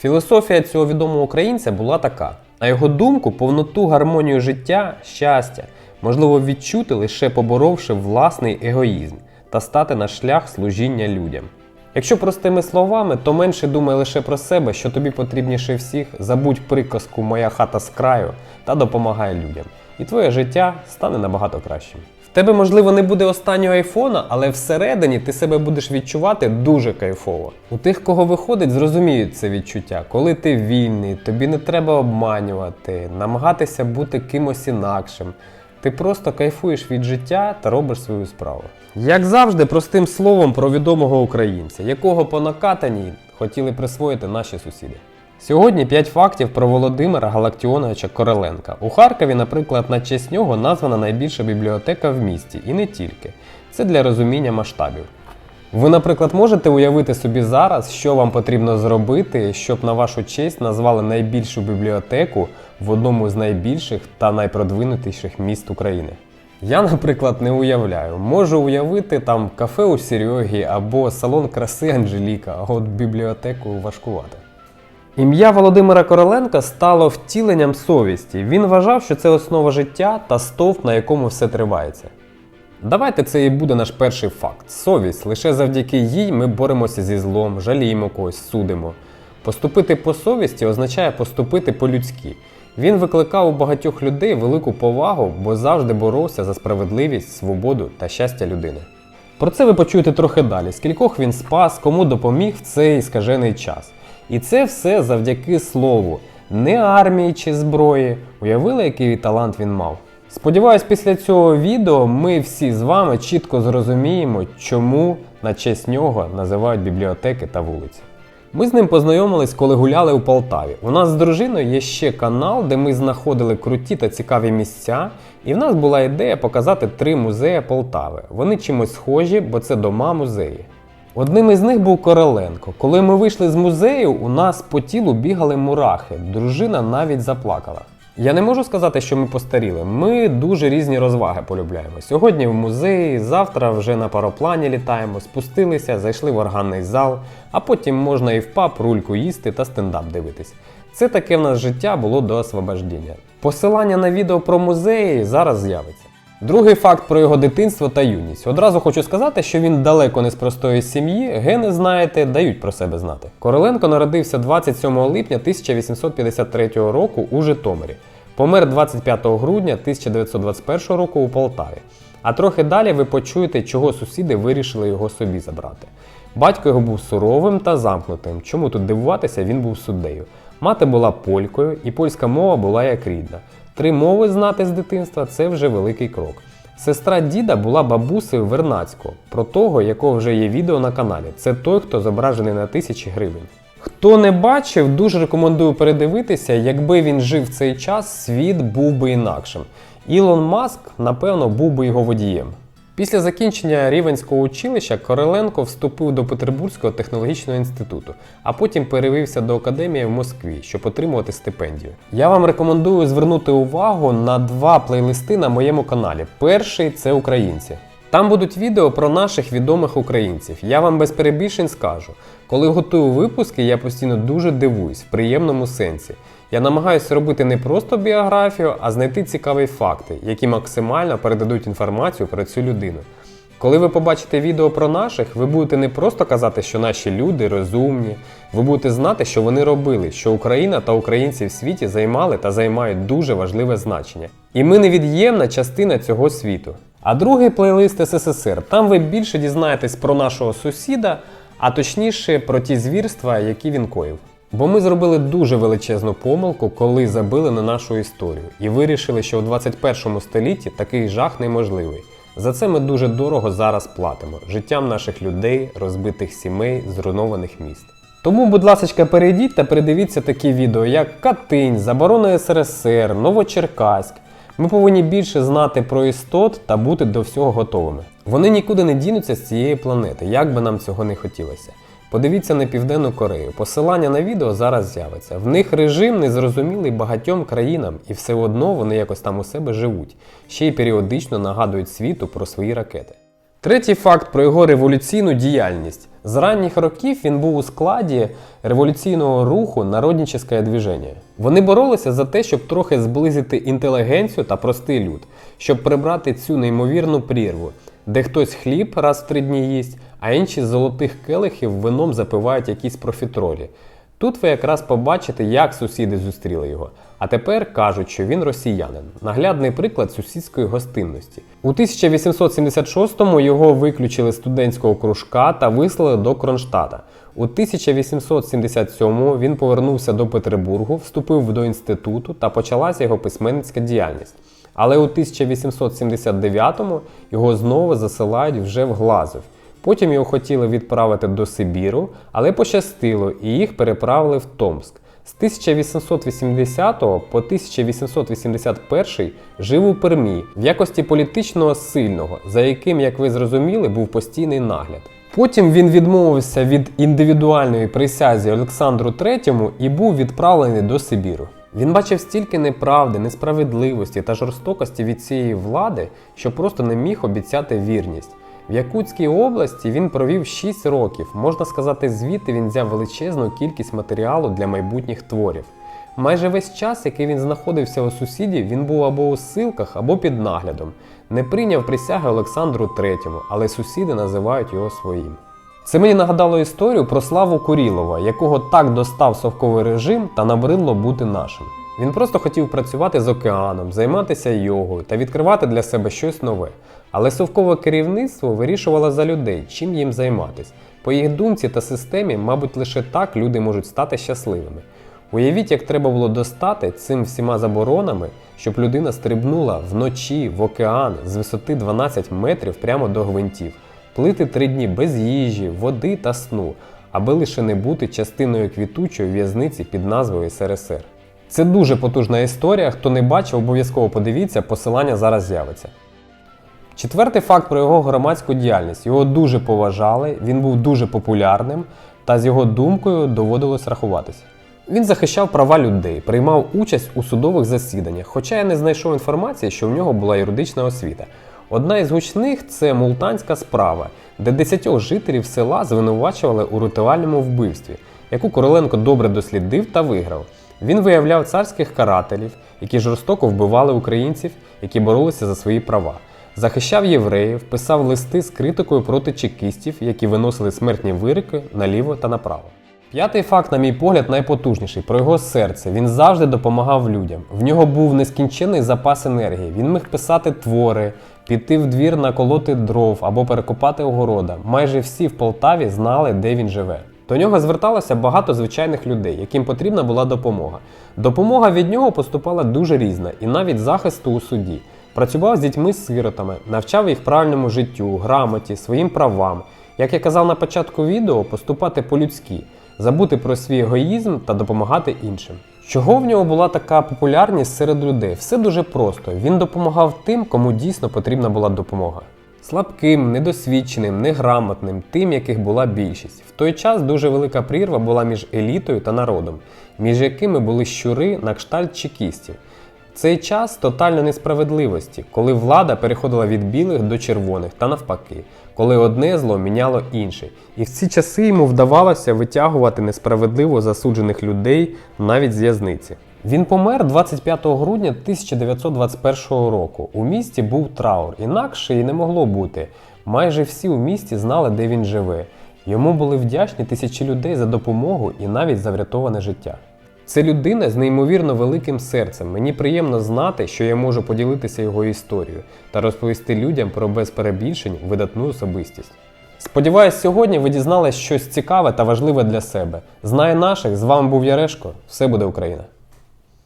Філософія цього відомого українця була така: на його думку, повноту гармонію життя, щастя можливо відчути лише поборовши власний егоїзм та стати на шлях служіння людям. Якщо простими словами, то менше думай лише про себе, що тобі потрібніше всіх, забудь приказку Моя хата з краю та допомагай людям. І твоє життя стане набагато кращим. Тебе, можливо, не буде останнього айфона, але всередині ти себе будеш відчувати дуже кайфово. У тих, кого виходить, зрозуміють це відчуття, коли ти вільний, тобі не треба обманювати, намагатися бути кимось інакшим. Ти просто кайфуєш від життя та робиш свою справу. Як завжди, простим словом про відомого українця, якого по накатаній хотіли присвоїти наші сусіди. Сьогодні 5 фактів про Володимира Галактіоновича Короленка. У Харкові, наприклад, на честь нього названа найбільша бібліотека в місті, і не тільки. Це для розуміння масштабів. Ви, наприклад, можете уявити собі зараз, що вам потрібно зробити, щоб на вашу честь назвали найбільшу бібліотеку в одному з найбільших та найпродвинутіших міст України. Я, наприклад, не уявляю. Можу уявити там кафе у Серьогі або салон краси Анжеліка, а от бібліотеку важкувати. Ім'я Володимира Короленка стало втіленням совісті. Він вважав, що це основа життя та стовп, на якому все тривається. Давайте це і буде наш перший факт. Совість. Лише завдяки їй ми боремося зі злом, жаліємо когось, судимо. Поступити по совісті означає поступити по-людськи. Він викликав у багатьох людей велику повагу, бо завжди боровся за справедливість, свободу та щастя людини. Про це ви почуєте трохи далі, скількох він спас, кому допоміг в цей скажений час. І це все завдяки слову, не армії чи зброї. Уявили, який талант він мав. Сподіваюсь, після цього відео ми всі з вами чітко зрозуміємо, чому на честь нього називають бібліотеки та вулиці. Ми з ним познайомились, коли гуляли у Полтаві. У нас з дружиною є ще канал, де ми знаходили круті та цікаві місця, і в нас була ідея показати три музеї Полтави. Вони чимось схожі, бо це дома музеї. Одним із них був Короленко. Коли ми вийшли з музею, у нас по тілу бігали мурахи. Дружина навіть заплакала. Я не можу сказати, що ми постаріли. Ми дуже різні розваги полюбляємо. Сьогодні в музеї, завтра вже на пароплані літаємо, спустилися, зайшли в органний зал, а потім можна і в паб рульку їсти та стендап дивитись. Це таке в нас життя було до освобождення. Посилання на відео про музеї зараз з'явиться. Другий факт про його дитинство та юність. Одразу хочу сказати, що він далеко не з простої сім'ї, гени, знаєте, дають про себе знати. Короленко народився 27 липня 1853 року у Житомирі. Помер 25 грудня 1921 року у Полтаві. А трохи далі ви почуєте, чого сусіди вирішили його собі забрати. Батько його був суровим та замкнутим. Чому тут дивуватися, він був суддею. Мати була полькою, і польська мова була як рідна. Три мови знати з дитинства це вже великий крок. Сестра діда була бабусею Вернацького, про того, якого вже є відео на каналі. Це той, хто зображений на тисячі гривень. Хто не бачив, дуже рекомендую передивитися, якби він жив цей час, світ був би інакшим. Ілон Маск, напевно, був би його водієм. Після закінчення Рівенського училища Короленко вступив до Петербурзького технологічного інституту, а потім перевівся до академії в Москві, щоб отримувати стипендію. Я вам рекомендую звернути увагу на два плейлисти на моєму каналі. Перший це українці. Там будуть відео про наших відомих українців. Я вам без перебільшень скажу. Коли готую випуски, я постійно дуже дивуюсь в приємному сенсі. Я намагаюся робити не просто біографію, а знайти цікаві факти, які максимально передадуть інформацію про цю людину. Коли ви побачите відео про наших, ви будете не просто казати, що наші люди розумні, ви будете знати, що вони робили, що Україна та українці в світі займали та займають дуже важливе значення. І ми невід'ємна частина цього світу. А другий плейлист СССР. Там ви більше дізнаєтесь про нашого сусіда, а точніше про ті звірства, які він коїв. Бо ми зробили дуже величезну помилку, коли забили на нашу історію і вирішили, що у 21 столітті такий жах неможливий. За це ми дуже дорого зараз платимо життям наших людей, розбитих сімей, зруйнованих міст. Тому, будь ласка, перейдіть та передивіться такі відео, як Катинь, Заборона СРСР, Новочеркаськ. Ми повинні більше знати про істот та бути до всього готовими. Вони нікуди не дінуться з цієї планети, як би нам цього не хотілося. Подивіться на Південну Корею. Посилання на відео зараз з'явиться. В них режим незрозумілий багатьом країнам, і все одно вони якось там у себе живуть, ще й періодично нагадують світу про свої ракети. Третій факт про його революційну діяльність. З ранніх років він був у складі революційного руху Народнічеське движення. Вони боролися за те, щоб трохи зблизити інтелігенцію та простий люд, щоб прибрати цю неймовірну прірву, де хтось хліб раз в три дні їсть, а інші з золотих келихів вином запивають якісь профітролі. Тут ви якраз побачите, як сусіди зустріли його. А тепер кажуть, що він росіянин. Наглядний приклад сусідської гостинності. У 1876-му його виключили з студентського кружка та вислали до Кронштадта. У 1877-му він повернувся до Петербургу, вступив до інституту та почалася його письменницька діяльність. Але у 1879-му його знову засилають вже в Глазов. Потім його хотіли відправити до Сибіру, але пощастило, і їх переправили в Томск. З 1880 по 1881 жив у Пермі в якості політичного сильного, за яким, як ви зрозуміли, був постійний нагляд. Потім він відмовився від індивідуальної присязі Олександру III і був відправлений до Сибіру. Він бачив стільки неправди, несправедливості та жорстокості від цієї влади, що просто не міг обіцяти вірність. В Якутській області він провів 6 років. Можна сказати, звідти він взяв величезну кількість матеріалу для майбутніх творів. Майже весь час, який він знаходився у сусідів, він був або у ссилках, або під наглядом. Не прийняв присяги Олександру III, але сусіди називають його своїм. Це мені нагадало історію про Славу Курілова, якого так достав совковий режим та набридло бути нашим. Він просто хотів працювати з океаном, займатися йогою та відкривати для себе щось нове. Але совкове керівництво вирішувало за людей, чим їм займатися. По їх думці та системі, мабуть, лише так люди можуть стати щасливими. Уявіть, як треба було достати цим всіма заборонами, щоб людина стрибнула вночі в океан з висоти 12 метрів прямо до гвинтів, плити три дні без їжі, води та сну, аби лише не бути частиною квітучої в'язниці під назвою СРСР. Це дуже потужна історія. Хто не бачив, обов'язково подивіться, посилання зараз з'явиться. Четвертий факт про його громадську діяльність. Його дуже поважали, він був дуже популярним, та з його думкою доводилось рахуватися. Він захищав права людей, приймав участь у судових засіданнях, хоча я не знайшов інформації, що в нього була юридична освіта. Одна із гучних це мултанська справа, де десятьох жителів села звинувачували у ритуальному вбивстві, яку Короленко добре дослідив та виграв. Він виявляв царських карателів, які жорстоко вбивали українців, які боролися за свої права. Захищав євреїв, писав листи з критикою проти чекістів, які виносили смертні вирики наліво та направо. П'ятий факт, на мій погляд, найпотужніший про його серце. Він завжди допомагав людям. В нього був нескінчений запас енергії. Він міг писати твори, піти в двір наколоти дров або перекопати огорода. Майже всі в Полтаві знали, де він живе. До нього зверталося багато звичайних людей, яким потрібна була допомога. Допомога від нього поступала дуже різна, і навіть захисту у суді. Працював з дітьми з сиротами, навчав їх правильному життю, грамоті, своїм правам. Як я казав на початку відео, поступати по-людськи, забути про свій егоїзм та допомагати іншим. Чого в нього була така популярність серед людей? Все дуже просто. Він допомагав тим, кому дійсно потрібна була допомога. Слабким, недосвідченим, неграмотним, тим, яких була більшість. В той час дуже велика прірва була між елітою та народом, між якими були щури на кшталт чекістів. Цей час тотальної несправедливості, коли влада переходила від білих до червоних та навпаки, коли одне зло міняло інше. І в ці часи йому вдавалося витягувати несправедливо засуджених людей навіть з в'язниці. Він помер 25 грудня 1921 року. У місті був траур, інакше і не могло бути. Майже всі у місті знали, де він живе. Йому були вдячні тисячі людей за допомогу і навіть за врятоване життя. Це людина з неймовірно великим серцем. Мені приємно знати, що я можу поділитися його історією та розповісти людям про без перебільшень видатну особистість. Сподіваюсь, сьогодні ви дізналися щось цікаве та важливе для себе. Знає наших, з вами був Ярешко. Все буде Україна!